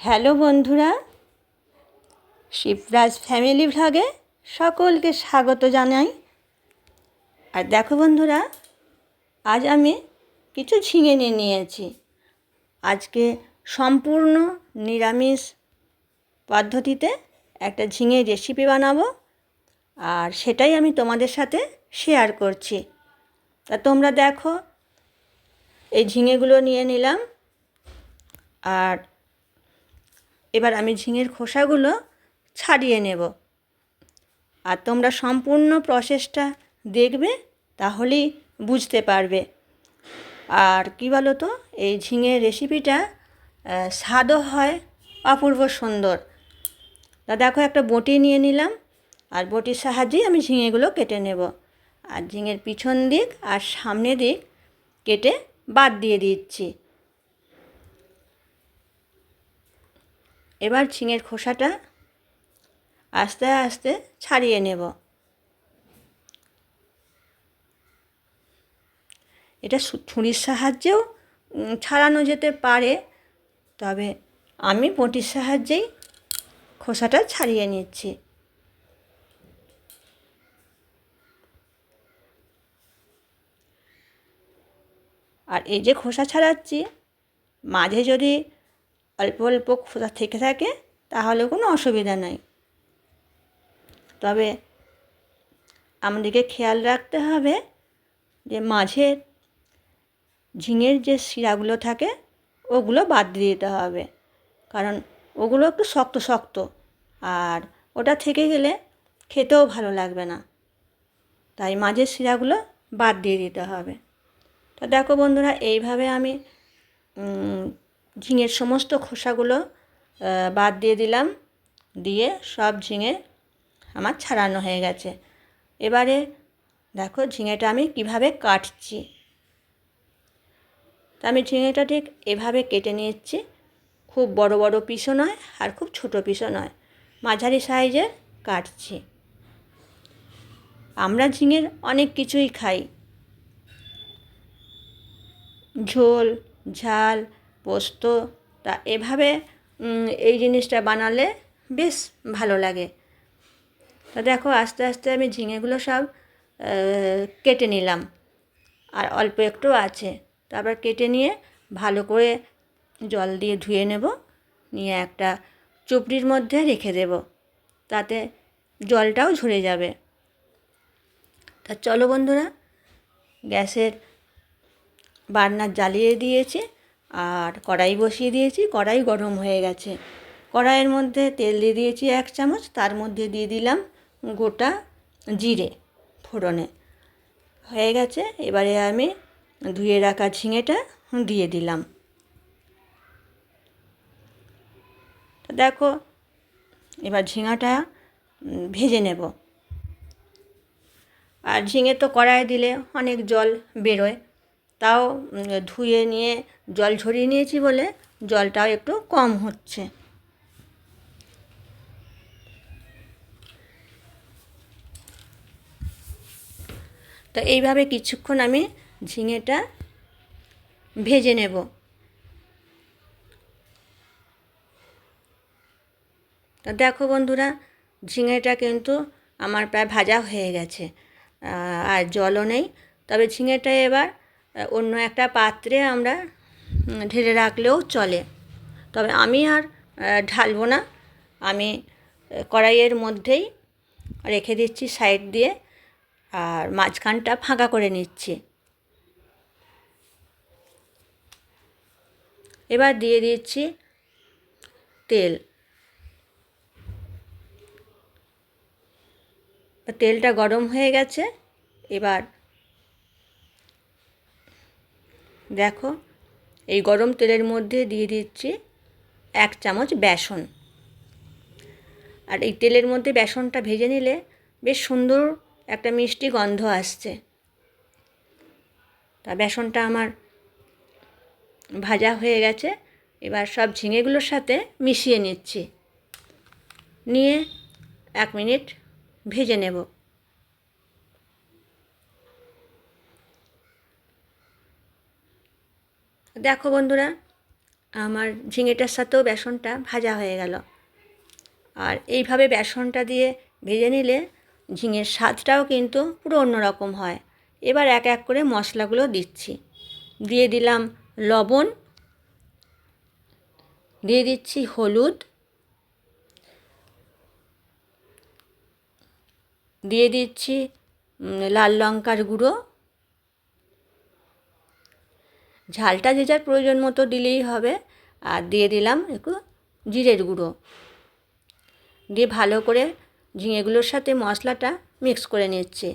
Hello বন্ধুরা, Shivraj family ভ্লগে সকলকে স্বাগত জানাই। আর দেখো বন্ধুরা, আজ আমি কিছু ঝিঙে নিয়ে নিয়েছি। আজকে সম্পূর্ণ নিরামিষ পদ্ধতিতে একটা ঝিঙে রেসিপি বানাবো, আর সেটাই আমি তোমাদের সাথে শেয়ার করছি। তা তোমরা দেখো, এই ঝিঙেগুলো নিয়ে নিলাম, আর এবার আমি ঝিঙের খোসাগুলো ছাড়িয়ে নেব। আর তোমরা সম্পূর্ণ প্রসেসটা দেখবে, তাহলেই বুঝতে পারবে। আর কি বলো তো এই ঝিঙের রেসিপিটা স্বাদও হয়, অপূর্ব সুন্দর। তা দেখো, একটা বটি নিয়ে নিলাম, আর বটির সাহায্যেই আমি ঝিঙেগুলো কেটে নেব। আর ঝিঙের পিছন দিক আর সামনে দিক কেটে বাদ দিয়ে দিচ্ছি। এবার ঝিঙের খোসাটা আস্তে আস্তে ছাড়িয়ে নেব। এটা ছুরির সাহায্যেও ছাড়ানো যেতে পারে, তবে আমি বটির সাহায্যেই খোসাটা ছাড়িয়ে নিচ্ছি। আর এই যে খোসা ছাড়াচ্ছি, মাঝে যদি অল্প অল্প খোসা থেকে থাকে, তাহলে কোনো অসুবিধা নাই। তবে আমাদেরকে খেয়াল রাখতে হবে যে মাঝের ঝিঙের যে শিরাগুলো থাকে, ওগুলো বাদ দিয়ে দিতে হবে। কারণ ওগুলো একটু শক্ত শক্ত, আর ওটা থেকে গেলে খেতেও ভালো লাগবে না। তাই মাঝের শিরাগুলো বাদ দিয়ে দিতে হবে। তো দেখো বন্ধুরা, এইভাবে আমি ঝিঙের সমস্ত খোসাগুলো বাদ দিয়ে দিলাম। দিয়ে সব ঝিঙে আমার ছাড়ানো হয়ে গেছে। এবারে দেখো ঝিঙেটা আমি কীভাবে কাটছি। তা আমি ঝিঙেটা ঠিক এভাবে কেটে নিচ্ছি খুব বড় বড় পিসও নয় আর খুব ছোট পিসও নয়। মাঝারি সাইজের কাটছি। আমরা ঝিঙের অনেক কিছুই খাই। ঝোল, ঝাল পোস্ত তা এভাবে এই জিনিসটা বানালে বেশ ভালো লাগে। তো দেখো, আস্তে আস্তে আমি ঝিঙেগুলো সব কেটে নিলাম। আর অল্প একটু আছে। তারপর কেটে নিয়ে ভালো করে জল দিয়ে ধুয়ে নেব। নিয়ে একটা চুপড়ির মধ্যে রেখে দেব। তাতে জলটাও ঝরে যাবে। তা চলো বন্ধুরা, গ্যাসের বার্নার জ্বালিয়ে দিয়েছি। আর কড়াই বসিয়ে দিয়েছি, কড়াই গরম হয়ে গেছে। কড়াইয়ের মধ্যে তেল দিয়ে দিয়েছি এক চামচ, তার মধ্যে দিয়ে দিলাম গোটা জিরে ফোড়নে। হয়ে গেছে, এবারে আমি ধুয়ে রাখা ঝিঙেটা দিয়ে দিলাম। দেখো, এবার ঝিঙাটা ভেজে নেব। আর ঝিঙে তো কড়াইয়ে দিলে অনেক জল বেরোয়। তাও ধুয়ে নিয়ে, জল ঝরিয়ে নিয়েছি বলে জলটাও একটু কম হচ্ছে। তো এইভাবে কিছুক্ষণ আমি ঝিঙেটা ভেজে নেব। তো দেখো বন্ধুরা, ঝিঙেটা কিন্তু আমার প্রায় ভাজা হয়ে গেছে আর জলও নেই। তবে ঝিঙেটা এবার অন্য একটা পাত্রে আমরা ঢেলে রাখলেও চলে। তবে আমি আর ঢালবো না। আমি কড়াইয়ের মধ্যেই রেখে দিচ্ছি সাইড দিয়ে আর মাঝখানটা ফাঁকা করে নিচ্ছি। এবার দিয়ে দিচ্ছি তেল। তেলটা গরম হয়ে গেছে। এবার দেখো, এই গরম তেলের মধ্যে দিয়ে দিচ্ছি এক চামচ বেসন। আর এই তেলের মধ্যে বেসনটা ভেজে নিলে বেশ সুন্দর একটা মিষ্টি গন্ধ আসছে। তা বেসনটা আমার ভাজা হয়ে গেছে, এবার সব ঝিঙেগুলোর সাথে মিশিয়ে নিচ্ছি। নিয়ে এক মিনিট ভেজে নেব। দেখো বন্ধুরা, আমার ঝিঙেটার সাথেও বেসনটা ভাজা হয়ে গেল। আর এইভাবে বেসনটা দিয়ে ভেজে নিলে ঝিঙের স্বাদটাও কিন্তু পুরো অন্যরকম হয়। এবার এক এক করে মশলাগুলো দিচ্ছি। দিয়ে দিলাম লবণ, দিয়ে দিচ্ছি হলুদ, দিয়ে দিচ্ছি লাল লঙ্কার গুঁড়ো ঝালটা যে যার প্রয়োজন মতো দিলেই হবে। আর দিয়ে দিলাম একটু জিরের গুঁড়ো। দিয়ে ভালো করে ঝিঙেগুলোর সাথে মশলাটা মিক্স করে নিচ্ছে।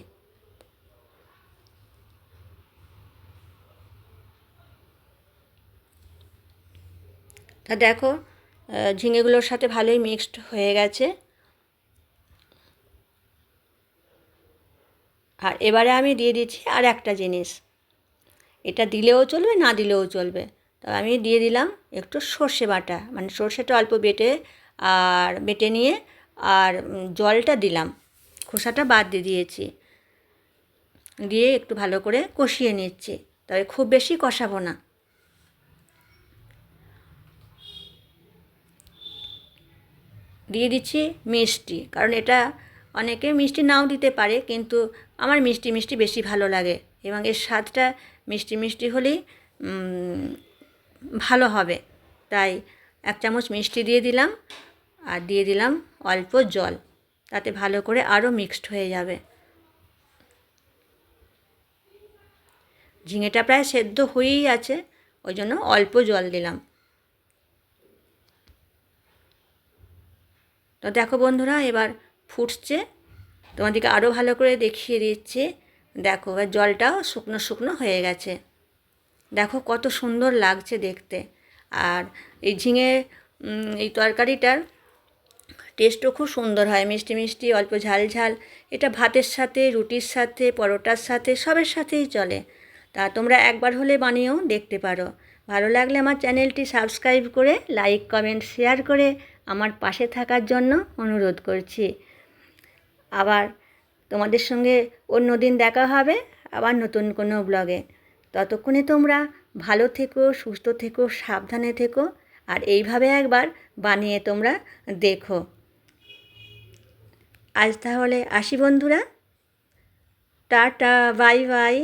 তা দেখো ঝিঙেগুলোর সাথে ভালোই মিক্সড হয়ে গেছে। আর এবারে আমি দিয়ে দিচ্ছি আর একটা জিনিস। এটা দিলেও চলবে, না দিলেও চলবে। তো আমি দিয়ে দিলাম একটু সর্ষে বাটা মানে সর্ষেটা অল্প বেটে আর বেটে নিয়ে আর জলটা দিলাম। খোসাটা বাদ দিয়ে দিয়েছি। দিয়ে একটু ভালো করে কষিয়ে নিচ্ছি, তবে খুব বেশি কষাবো না। দিয়ে দিচ্ছি মিষ্টি, কারণ এটা অনেকে মিষ্টি নাও দিতে পারে, কিন্তু আমার মিষ্টি মিষ্টি বেশি ভালো লাগে। এবং এর স্বাদটা মিষ্টি মিষ্টি হলেই ভালো হবে। তাই এক চামচ মিষ্টি দিয়ে দিলাম আর দিয়ে দিলাম অল্প জল। তাতে ভালো করে আরও মিক্সড হয়ে যাবে। ঝিঙেটা প্রায় সেদ্ধ হয়েই আছে, ওই জন্য অল্প জল দিলাম। তো দেখো বন্ধুরা, এবার ফুটছে। তোমাদেরকে আরও ভালো করে দেখিয়ে দিচ্ছি। দেখো, এবার জলটাও শুকনো শুকনো হয়ে গেছে। দেখো কত সুন্দর লাগছে দেখতে। আর এই ঝিঙে এই তরকারিটার টেস্টও খুব সুন্দর হয়। মিষ্টি মিষ্টি, অল্প ঝাল ঝাল। এটা ভাতের সাথে, রুটির সাথে, পরোটার সাথে, সবের সাথেই চলে। তা তোমরা একবার হলে বানিয়েও দেখতে পারো। ভালো লাগলে আমার চ্যানেলটি সাবস্ক্রাইব করে, লাইক, কমেন্ট, শেয়ার করে আমার পাশে থাকার জন্য অনুরোধ করছি। আবার তোমাদের সঙ্গে অন্য দিন দেখা হবে, আবার নতুন কোনো ব্লগে ততক্ষণে তোমরা ভালো থেকো, সুস্থ থেকো, সাবধানে থেকো, আর এইভাবে একবার বানিয়ে তোমরা দেখো। আজ তাহলে আসি বন্ধুরা। Tata, bye bye.